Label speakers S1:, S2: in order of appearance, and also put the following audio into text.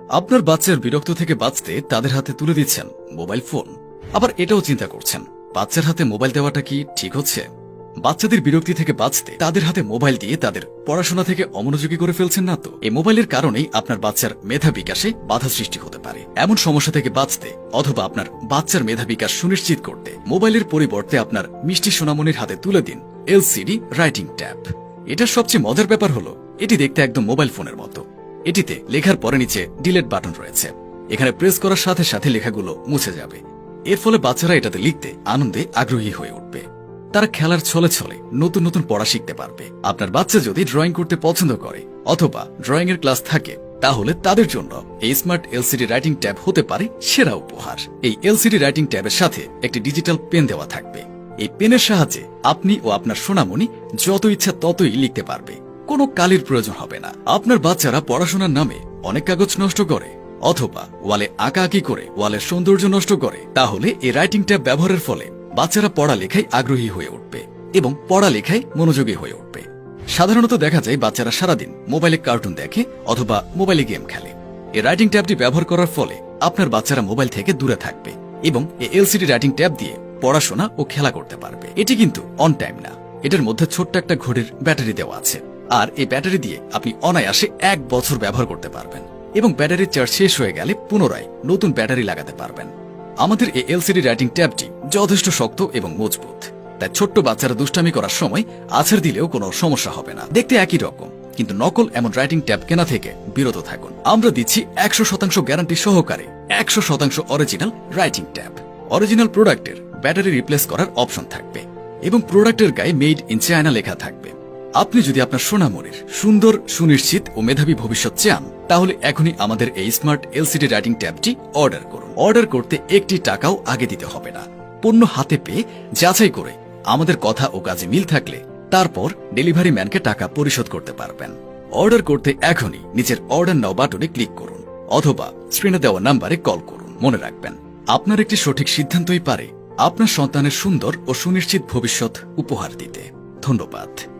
S1: আপনার বাচ্চার বিরক্ত থেকে বাঁচতে তাদের হাতে তুলে দিচ্ছেন মোবাইল ফোন। আবার এটাও চিন্তা করছেন, বাচ্চার হাতে মোবাইল দেওয়াটা কি ঠিক হচ্ছে? বাচ্চাদের বিরক্তি থেকে বাঁচতে তাদের হাতে মোবাইল দিয়ে তাদের পড়াশোনা থেকে অমনোযোগী করে ফেলছেন না তো? এই মোবাইলের কারণেই আপনার বাচ্চার মেধা বিকাশে বাধা সৃষ্টি হতে পারে। এমন সমস্যা থেকে বাঁচতে অথবা আপনার বাচ্চার মেধা বিকাশ সুনিশ্চিত করতে মোবাইলের পরিবর্তে আপনার মিষ্টি সোনামনির হাতে তুলে দিন এলসিডি রাইটিং ট্যাব। এটার সবচেয়ে মজার ব্যাপার হলো, এটি দেখতে একদম মোবাইল ফোনের মতো। এটিতে লেখার পরে নিচে ডিলেট বাটন রয়েছে। এখানে প্রেস করার সাথে সাথে লেখাগুলো মুছে যাবে। এর ফলে বাচ্চারা এটাতে লিখতে আনন্দে আগ্রহী হয়ে উঠবে। তারা খেলার ছলে ছলে নতুন নতুন পড়া শিখতে পারবে। আপনার বাচ্চা যদি ড্রয়িং করতে পছন্দ করে অথবা ড্রয়িং এর ক্লাস থাকে, তাহলে তাদের জন্য এই স্মার্ট এলসিডি রাইটিং ট্যাব হতে পারে সেরা উপহার। এই এলসিডি রাইটিং ট্যাবের সাথে একটি ডিজিটাল পেন দেওয়া থাকবে। এই পেনের সাহায্যে আপনি ও আপনার সোনামণি যত ইচ্ছা ততই লিখতে পারবে। কোনো কালির প্রয়োজন হবে না। আপনার বাচ্চারা পড়াশোনার নামে অনেক কাগজ নষ্ট করে, অথবা ওয়ালে আঁকাআঁকি করে, ওয়ালের সৌন্দর্য নষ্ট করে, তাহলে এই রাইটিং ট্যাব ব্যবহারের ফলে বাচ্চারা পড়ালেখায় আগ্রহী হয়ে উঠবে এবং পড়ালেখায় মনোযোগী হয়ে উঠবে। সাধারণত দেখা যায় বাচ্চারা সারাদিন মোবাইলে কার্টুন দেখে অথবা মোবাইলে গেম খেলে। এই রাইটিং ট্যাবটি ব্যবহার করার ফলে আপনার বাচ্চারা মোবাইল থেকে দূরে থাকবে এবং এই এলসিডি রাইটিং ট্যাব দিয়ে পড়াশোনা ও খেলা করতে পারবে। এটি কিন্তু অন টাইম না। এটার মধ্যে ছোট্ট একটা ঘড়ির ব্যাটারি দেওয়া আছে। আর এই ব্যাটারি দিয়ে আপনি অনায়াসে এক বছর ব্যবহার করতে পারবেন। এবং ব্যাটারির চার্জ শেষ হয়ে গেলে পুনরায় নতুন ব্যাটারি লাগাতে পারবেন। আমাদের এই এলসিডি রাইটিং ট্যাবটি যথেষ্ট শক্ত এবং মজবুত। তাই ছোট্ট বাচ্চারা দুষ্টামি করার সময় আছাড় দিলেও কোনো সমস্যা হবে না। দেখতে একই রকম, কিন্তু নকল এমন রাইটিং ট্যাব কেনা থেকে বিরত থাকুন। আমরা দিচ্ছি একশো শতাংশ গ্যারান্টি সহকারে একশো শতাংশ অরিজিনাল রাইটিং ট্যাব অরিজিনাল প্রোডাক্টের ব্যাটারি রিপ্লেস করার অপশন থাকবে। এবং প্রোডাক্টের গায়ে মেড ইন চায়না লেখা থাকবে। আপনি যদি আপনার সোনামনির সুন্দর, সুনিশ্চিত ও মেধাবী ভবিষ্যৎ চান, তাহলে এখনই আমাদের এই স্মার্ট এলসিডি রাইটিং ট্যাবটি অর্ডার করুন। অর্ডার করতে একটি টাকাও আগে দিতে হবে না। পণ্য হাতে পেয়ে যাচাই করে আমাদের কথা ও কাজে মিল থাকলে তারপর ডেলিভারি ম্যানকে টাকা পরিশোধ করতে পারবেন। অর্ডার করতে এখনই নিচের অর্ডার নাও বাটনে ক্লিক করুন অথবা স্ক্রিনে দেওয়া নাম্বারে কল করুন। মনে রাখবেন, আপনার একটি সঠিক সিদ্ধান্তই পারে আপনার সন্তানের সুন্দর ও সুনিশ্চিত ভবিষ্যৎ উপহার দিতে। ধন্যবাদ।